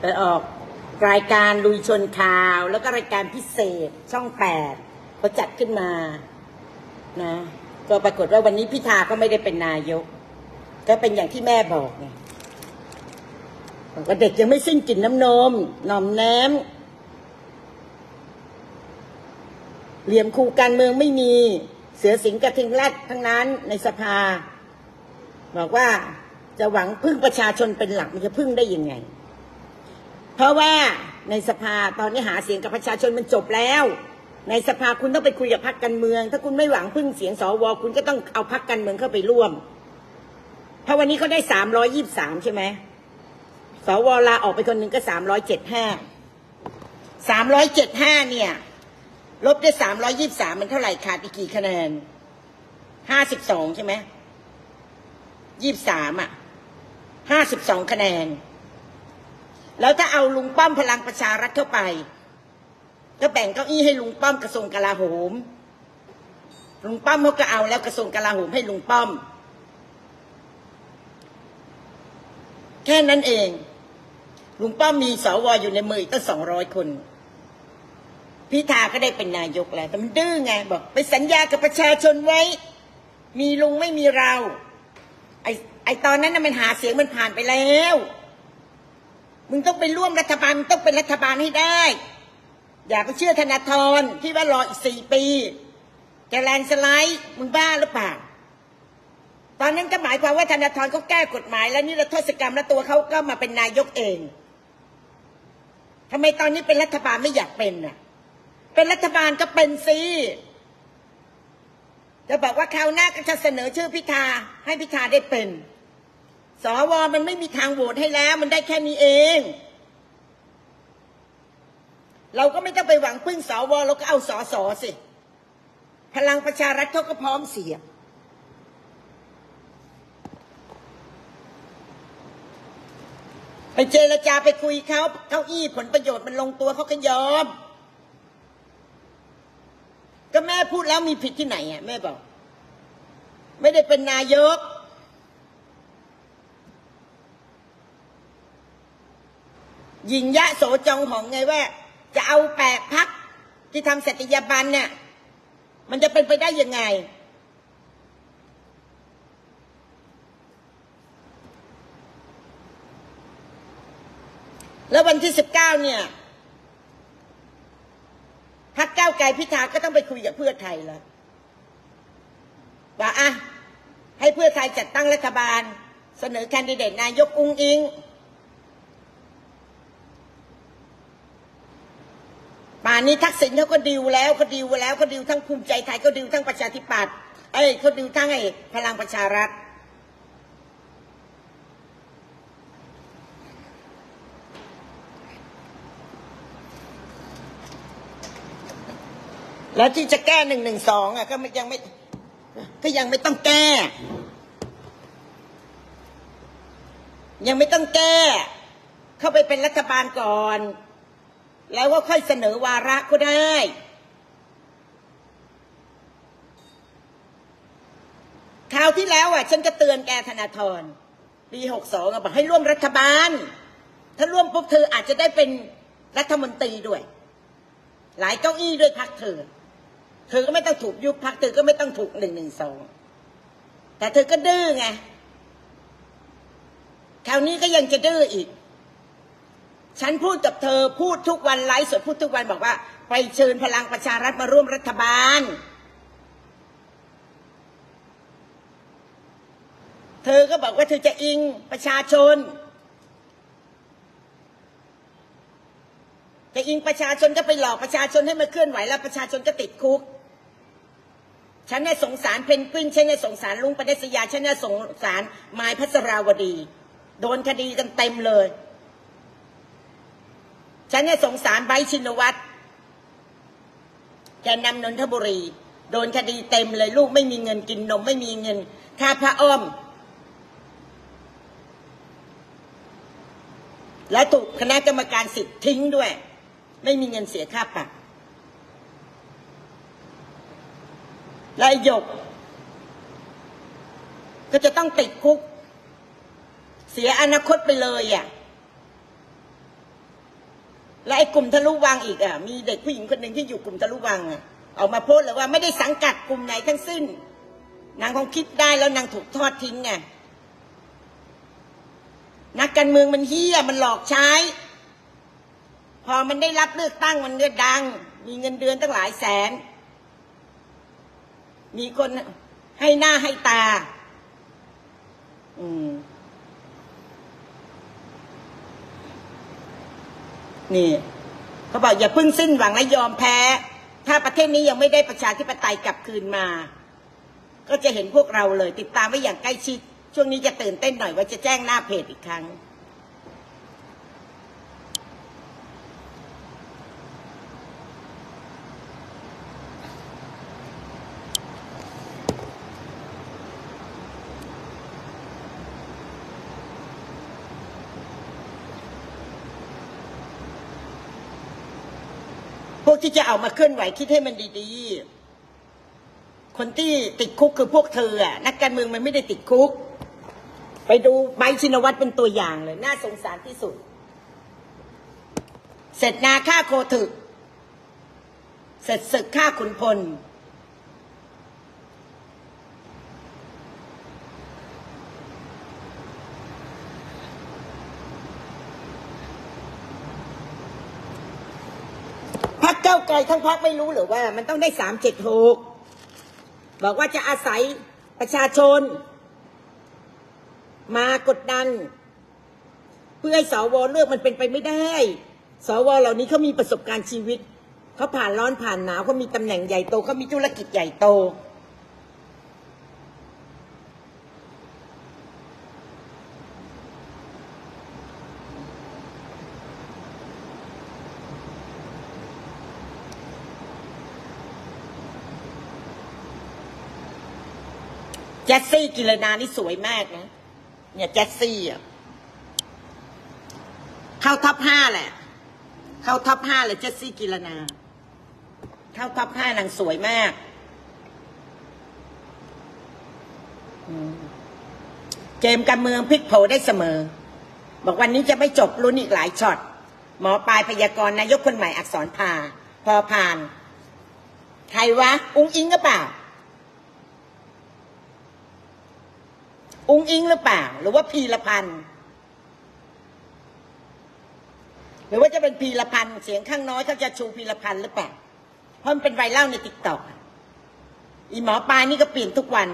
ไปออกรายการลุยชนข่าว แล้วก็รายการพิเศษช่องแปดเขาจัดขึ้นมา นะก็ปรากฏว่าวันนี้พิธาก็ไม่ได้เป็นนายก ก็เป็นอย่างที่แม่บอกไงบอกว่าเด็กยังไม่สิ้นกลิ่นน้ำนมหน่อมแนมเหลี่ยมคูการเมืองไม่มีเสือสิงกระทิงแรดทั้งนั้นในสภา บอกว่า จะหวังพึ่งประชาชนเป็นหลักมันจะพึ่งได้ยังไง เพราะว่าในสภาตอนนี้หาเสียงกับประชาชนมันจบแล้ว ในสภาคุณต้องไปคุยกับพรรคการเมือง ถ้าคุณไม่หวังพึ่งเสียงสวคุณก็ต้องเอาพรรคการเมืองเข้าไปร่วมเพราะวันนี้เขาได้สามร้อยยี่สามใช่ไหมสวลาออกไปคนหนึ่งก็สามร้อยเจ็ดห้าสามร้อยเจ็ดห้าเนี่ย ลบด้วยสามร้อยยี่สามมันเท่าไหร่ขาดอีกกี่คะแนนห้าสิบสองใช่ไหมยี่บสามอะ ห้าสิบสองคะแนน แล้วถ้าเอาลุงป้อมพลังประชารัฐเข้าไป ก็แบ่งเก้าอี้ให้ลุงป้อมกระทรวงกลาโหม ลุงป้อมเขาก็เอาแล้วกระทรวงกลาโหมให้ลุงป้อม แค่นั้นเอง ลุงป้อมมีสวอยู่ในมืออีกตั้งสองร้อยคนพิธาก็ได้เป็นนายกแล้ว แต่มันดื้อไงบอก ไปสัญญากับประชาชนไว้ มีลุงไม่มีเรา ไอ ไอตอนนั้นน่ะมันหาเสียงมันผ่านไปแล้ว มึงต้องไปร่วมรัฐบาลมึงต้องเป็นรัฐบาลให้ได้ อย่าไปเชื่อธนาธรที่ว่ารออีกสี่ปีจะแลนสไลด์มึงบ้าหรือเปล่า ตอนนั้นก็หมายความว่าธนาธรเขาแก้กฎหมาย แล้วนี่รัฐศกรรมแล้วตัวเขาก็มาเป็นนายกเองทำไมตอนนี้เป็นรัฐบาลไม่อยากเป็นน่ะ เป็นรัฐบาลก็เป็นสิจะบอกว่าคราวหน้าก็จะเสนอชื่อพิธาให้พิธาได้เป็น สวมันไม่มีทางโหวตให้แล้ว มันได้แค่นี้เอง เราก็ไม่ต้องไปหวังพึ่งสวเราก็เอาสอสอสิ พลังประชารัฐเขาก็พร้อมเสียไปเจรจาไปคุยเขาเก้าอี้ผลประโยชน์มันลงตัวเขาก็ยอม ก็แม่พูดแล้วมีผิดที่ไหนอะแม่บอก ไม่ได้เป็นนายก ยิงยะโสจองหองไงว่า จะเอาแปดพักที่ทำสัตยาบันเนี่ยมันจะเป็นไปได้ยังไง แล้ววันที่สิบเก้าเนี่ยพักเก้าไกลพิธาก็ต้องไปคุยกับเพื่อไทยแล้วว่าอะให้เพื่อไทยจัดตั้งรัฐบาล เสนอแคนดิเดตนายกอุ้งอิงานนี้ทักษิณเขาก็ดิวแล้วเขาดิวแล้วเขาดิวทั้งภูมิใจไทยเขาดิวทั้งประชาธิปัตย์เอ้เขาดิวทั้งไอ้พลังประชารัฐ แล้วที่จะแก้หนึ่งหนึ่งสองอะก็ยังไม่ก็ยังไม่ต้องแก้ ยังไม่ต้องแก้ เข้าไปเป็นรัฐบาลก่อน แล้วก็ค่อยเสนอวาระก็ได้ คราวที่แล้วอะ ฉันก็เตือนแกธนาธรปีหกสองบอกให้ร่วมรัฐบาล ถ้าร่วมปุ๊บเธออาจจะได้เป็นรัฐมนตรีด้วย หลายเก้าอี้ด้วยพักเธอ เธอก็ไม่ต้องถูกยุบพักเธอก็ไม่ต้องถูกหนึ่งหนึ่งสองแต่เธอก็ดื้อไงคราวนี้ก็ยังจะดื้ออีก ฉันพูดกับเธอพูดทุกวันไลฟ์สดพูดทุกวันบอกว่า ไปเชิญพลังประชารัฐมาร่วมรัฐบาล เธอก็บอกว่าเธอจะอิงประชาชน จะอิงประชาชนก็ไปหลอกประชาชนให้มาเคลื่อนไหวแล้วประชาชนก็ติดคุก ฉันเนี่ยสงสารเพนกวินฉันเนี่ยสงสารลุงปนัสยาฉันเนี่ยสงสารไม้พัสราวดี โดนคดีกันเต็มเลย ฉันเนี่ยสงสารไบชินวัตรแกนำนนทบุรี โดนคดีเต็มเลยลูกไม่มีเงินกินนมไม่มีเงินค่าพระอ้อม แล้วถูกคณะกรรมการสิทธิ์ทิ้งด้วย ไม่มีเงินเสียค่าปรับและหยก ก็จะต้องติดคุก เสียอนาคตไปเลยอะ และไอ้กลุ่มทะลุวังอีกอะมีเด็กผู้หญิงคนหนึ่งที่อยู่กลุ่มทะลุวังอะออกมาโพสเลยว่าไม่ได้สังกัดกลุ่มไหนทั้งสิ้น นางคงคิดได้แล้วนางถูกทอดทิ้งไงนักการเมืองมันเฮี้ยมันหลอกใช้ พอมันได้รับเลือกตั้งมันก็ดัง มีเงินเดือนตั้งหลายแสน มีคนให้หน้าให้ตา อืม นี่เขาบอกอย่าเพิ่งสิ้นหวังและยอมแพ้ ถ้าประเทศนี้ยังไม่ได้ประชาธิปไตยกลับคืนมา ก็จะเห็นพวกเราเลย ติดตามไว้อย่างใกล้ชิด ช่วงนี้จะตื่นเต้นหน่อยว่าจะแจ้งหน้าเพจอีกครั้ง พวกที่จะเอามาเคลื่อนไหวคิดให้มันดีๆ คนที่ติดคุกคือพวกเธออะนักการเมืองมันไม่ได้ติดคุก ไปดูไบชินวัตรเป็นตัวอย่างเลย น่าสงสารที่สุด เสร็จนาฆ่าโคถึก เสร็จศึกฆ่าขุนพล พักเก้าวไก ลทั้งพักไม่รู้หรือว่า มันต้องได้สามเจ็ดหกบอกว่าจะอาศัยประชาชน มากดดัน เพื่อให้สวเลือกมันเป็นไปไม่ได้ สวเหล่านี้เขามีประสบการณ์ชีวิตเขาผ่านร้อนผ่านหนาวเขามีตำแหน่งใหญ่โตเขามีธุรกิจใหญ่โต จสซี่กิรนานี่สวยมากนะ เนี่ยแจสซี่อะเข้าท็อปห้าแหละ เข้าท็อปห้าเลยแจสซี่กิรนา เข้าท็อปห้านางสวยมากเกมการเมืองพลิกโผได้เสมอ บอกวันนี้จะไม่จบลุ้นอีกหลายช็อต หมอปลายพยากรณ์นายกคนใหม่อักษรพา พอผ่าน ใครวะ อุ้งอิงก็เปล่า อุ้งอิงหรือเปล่า หรือว่าพีรพันธ์หรือว่าจะเป็นพีรพันธ์เสียงข้างน้อยเขาจะชูพีรพันธ์หรือเปล่าเพราะมันเป็นไวรัลในติ๊กต็อกอีหมอปลายนี่ก็เปลี่ยนทุกวัน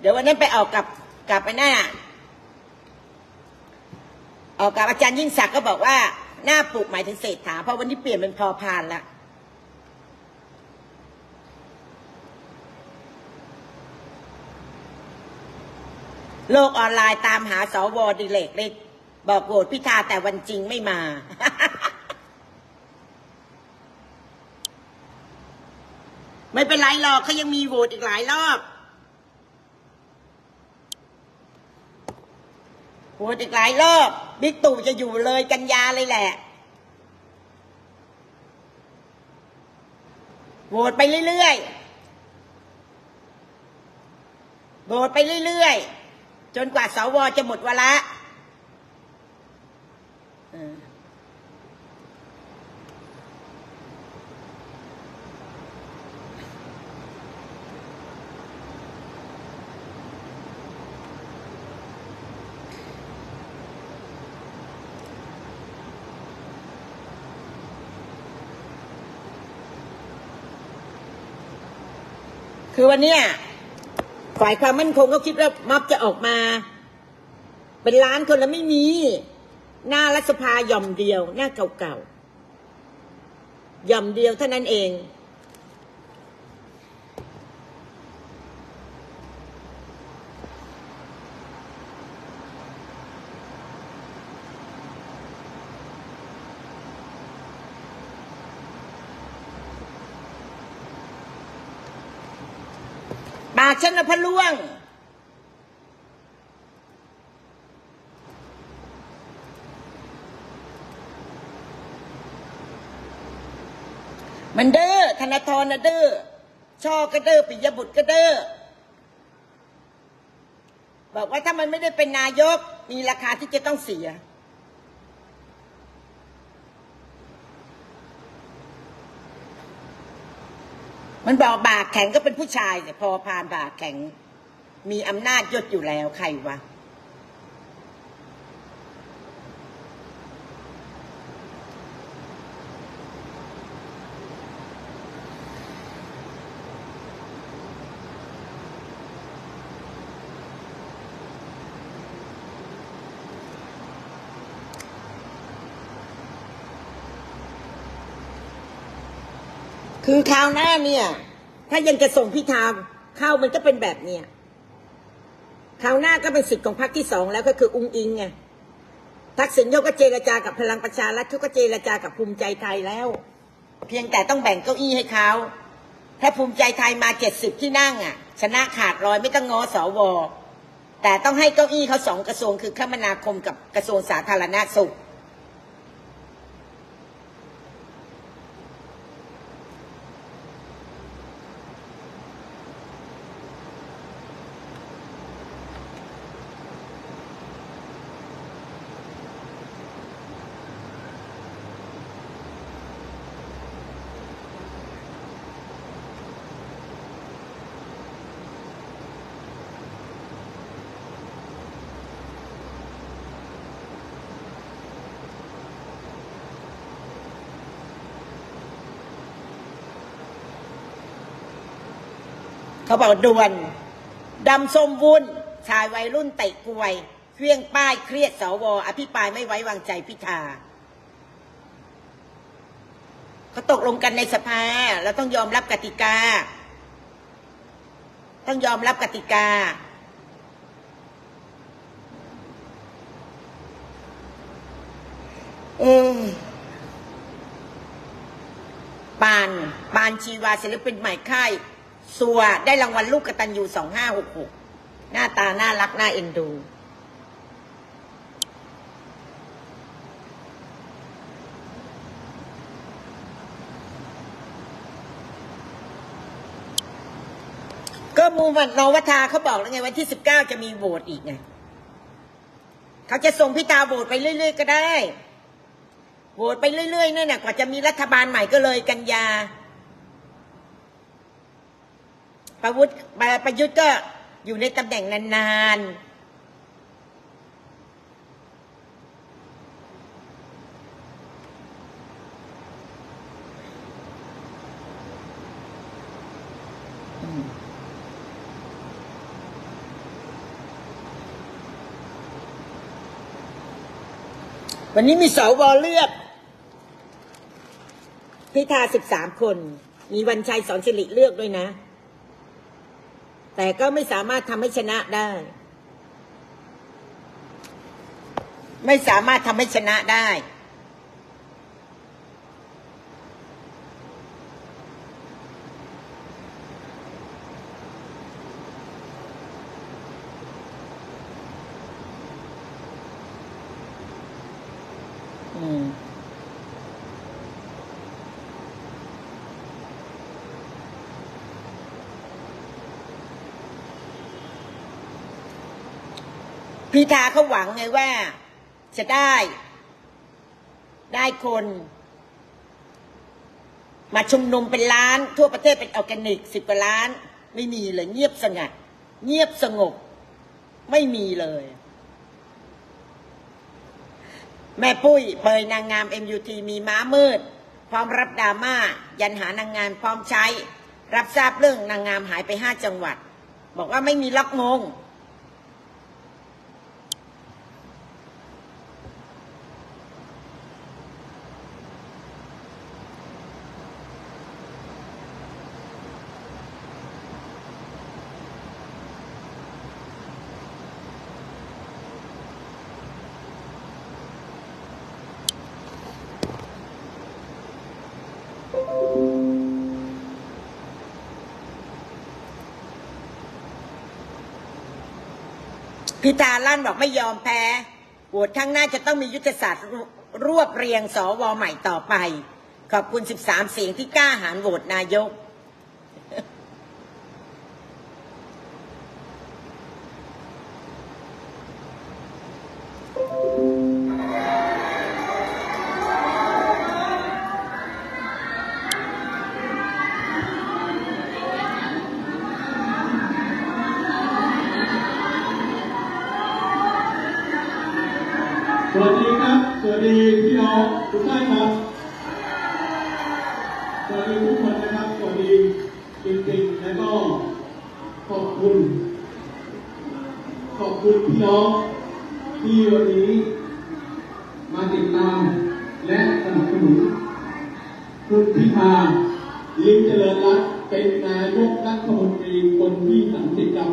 เดี๋ยววันนั้นไปออกกับกับไปหน้าออกกับอาจารย์ยิ่งศักดิ์ก็บอกว่าหน้าปลูกหมายถึงเศรษฐาเพราะวันนี้เปลี่ยนเป็นพอพานละ โลกออนไลน์ตามหาสวดิเลกเลยบอกโหวตพิธาแต่วันจริงไม่มา ไม่เป็นไรหรอกเขายังมีโหวตอีกหลายรอบโหวตอีกหลายรอบบิ๊กตู่จะอยู่เลยกันยาเลยแหละโหวตไปเรื่อยๆโหวตไปเรื่อยๆ จนกว่าสวจะหมดวาระคือวันเนี้ย ฝ่ายความมั่นคงก็คิดว่าม็อบจะออกมา เป็นล้านคนแล้วไม่มี หน้ารัฐสภาหย่อมเดียว หน้าเก่าๆหย่อมเดียวเท่านั้นเอง ปากฉันนะพะล่วง มันเด้อธนาธรนะเด้อช่อก็เด้อปิยบุตรก็เด้อบอกว่าถ้ามันไม่ได้เป็นนายก มีราคาที่จะต้องเสีย มันบอกบากแข็งก็เป็นผู้ชายแต่พอพานบากแข็ง มีอำนาจยศอยู่แล้วใครวะ คือคราวหน้าเนี่ย ถ้ายังจะส่งพิธาเข้ามันก็เป็นแบบเนี้ยคราวหน้าก็เป็นสิทธิ์ของพรรคที่สองแล้วก็คืออุ้งอิงไงทักษิณเขาก็เจรจากับพลังประชารัฐเขาก็เจรจากับภูมิใจไทยแล้ว เพียงแต่ต้องแบ่งเก้าอี้ให้เขาถ้าภูมิใจไทยมาเจ็ดสิบที่นั่งอะ ชนะขาดรอยไม่ต้องง้อสวแต่ต้องให้เก้าอี้เขาสองกระทรวงคือคมนาคมกับกระทรวงสาธารณสุข เขาบอกด่วนดำส้มวุ่น ชายวัยรุ่นเตะกวยเครื่องป้ายเครียดสวอภิปรายไม่ไว้วางใจพิธาเขาตกลงกันในสภาแล้วต้องยอมรับกติกา ต้องยอมรับกติกา เออปาน ปานชีวาศิลปินใหม่ค่าย สัวได้รางวัลลูกกระตันยูสองห้าหกหกหน้าตา น่ารัก น่าเอ็นดู ก็มูมันนวัฒาเขาบอกแล้วไงวันที่สิบเก้าจะมีโหวตอีกไงเขาจะส่งพิธาโหวตไปเรื่อย ๆ ก็ได้โหวตไปเรื่อยๆนั่นน่ะกว่าจะมีรัฐบาลใหม่ก็เลยกันยา ประวุฒิประยุทธ์ก็อยู่ในตำแหน่งนานๆวันนี้มีสวเลือก พิธาสิบสามคน มีวันชัยสอนสิริเลือกด้วยนะ แต่ก็ไม่สามารถทำให้ชนะได้ ไม่สามารถทำให้ชนะได้ พิธาเขาหวังไงว่า จะได้ ได้คน มาชุมนุมเป็นล้าน ทั่วประเทศเป็นออร์แกนิกสิบกว่าล้าน ไม่มีเลย เงียบสงัด เงียบสงบ ไม่มีเลย แม่ปุ้ยเปยนางงาม MUT มีม้ามืด พร้อมรับดราม่า ยันหานางงามพร้อมใช้ รับทราบเรื่องนางงามหายไปห้าจังหวัด บอกว่าไม่มีล็อกมง พิธาลั่นบอกไม่ยอมแพ้โหวตข้างหน้าจะต้องมียุทธศาสตร์รวบเรียงสวใหม่ต่อไป ขอบคุณ 13 เสียงที่กล้าหาญโหวตนายก น้องที่วันนี้มาติดตามและสนับสนุนคุณพิธาลิมเจริญรัตน์เป็นนายกรัฐมนตรีคนที่สามสิบครับ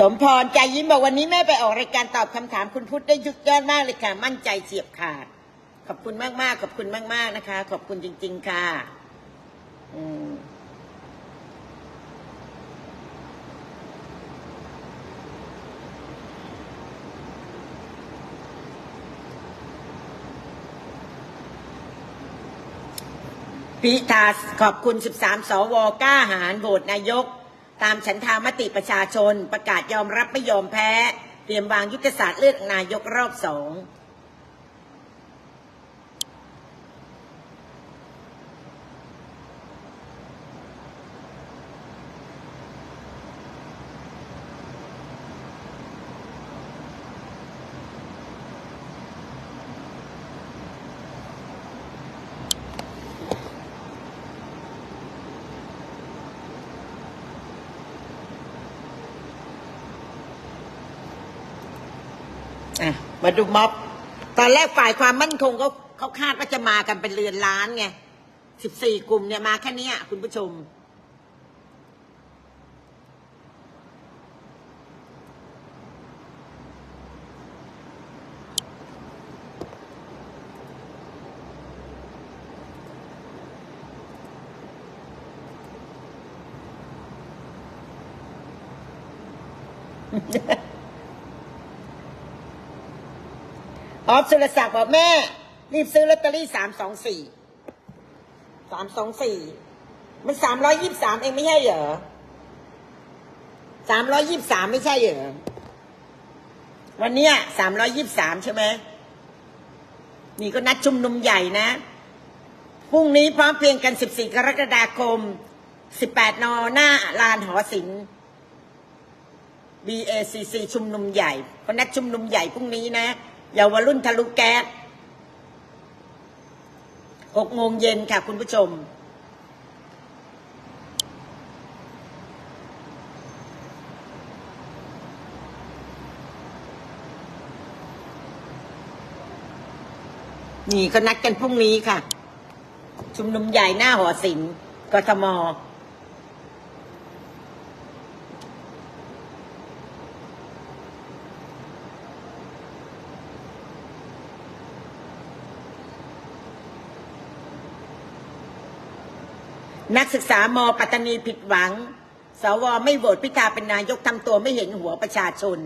สมพรใจยิ้มบอกวันนี้แม่ไปออกรายการตอบคำถามคุณพุทธได้ยุดยอดมากเลยค่ะ มั่นใจเฉียบขาด ขอบคุณมากมากขอบคุณมากมากนะคะ ขอบคุณจริง ๆ ค่ะอืมพิธาขอบคุณ 13 สวกล้าหารโหวตนายก ตามฉันทามติประชาชนประกาศยอมรับไม่ยอมแพ้ เตรียมวางยุทธศาสตร์เลือกนายกรอบสอง อะมาดูม็อบ ตอนแรกฝ่ายความมั่นคงเขาเขาคาดว่าจะมากันเป็นเรือนล้านไงสิบสี่กลุ่มเนี่ยมาแค่เนี้ยคุณผู้ชม ออฟสุรศักดิ์บอกแม่ รีบซื้อลอตเตอรี่สามสองสี่สามสองสี่มันสามร้อยยี่สิบสามเองไม่ใช่เหรอสามร้อยยี่สิบสามไม่ใช่เหรอวันเนี้ยสามร้อยยี่สิบสามใช่ไหมนี่ก็นัดชุมนุมใหญ่นะพรุ่งนี้พร้อมเพรียงกันสิบสี่กรกฎาคมสิบแปดนหน้าลานหอศิลป์ BACC ชุมนุมใหญ่เขานัดชุมนุมใหญ่พรุ่งนี้นะ เยาวรุ่นทะลุแก๊สหกโมงเย็นค่ะคุณผู้ชม นี่ก็นัดกันพรุ่งนี้ค่ะ ชุมนุมใหญ่หน้าหอศิลป์กทม นักศึกษามปัตตานีผิดหวัง สวไม่โหวตพิธาเป็นนายกทำตัวไม่เห็นหัวประชาชน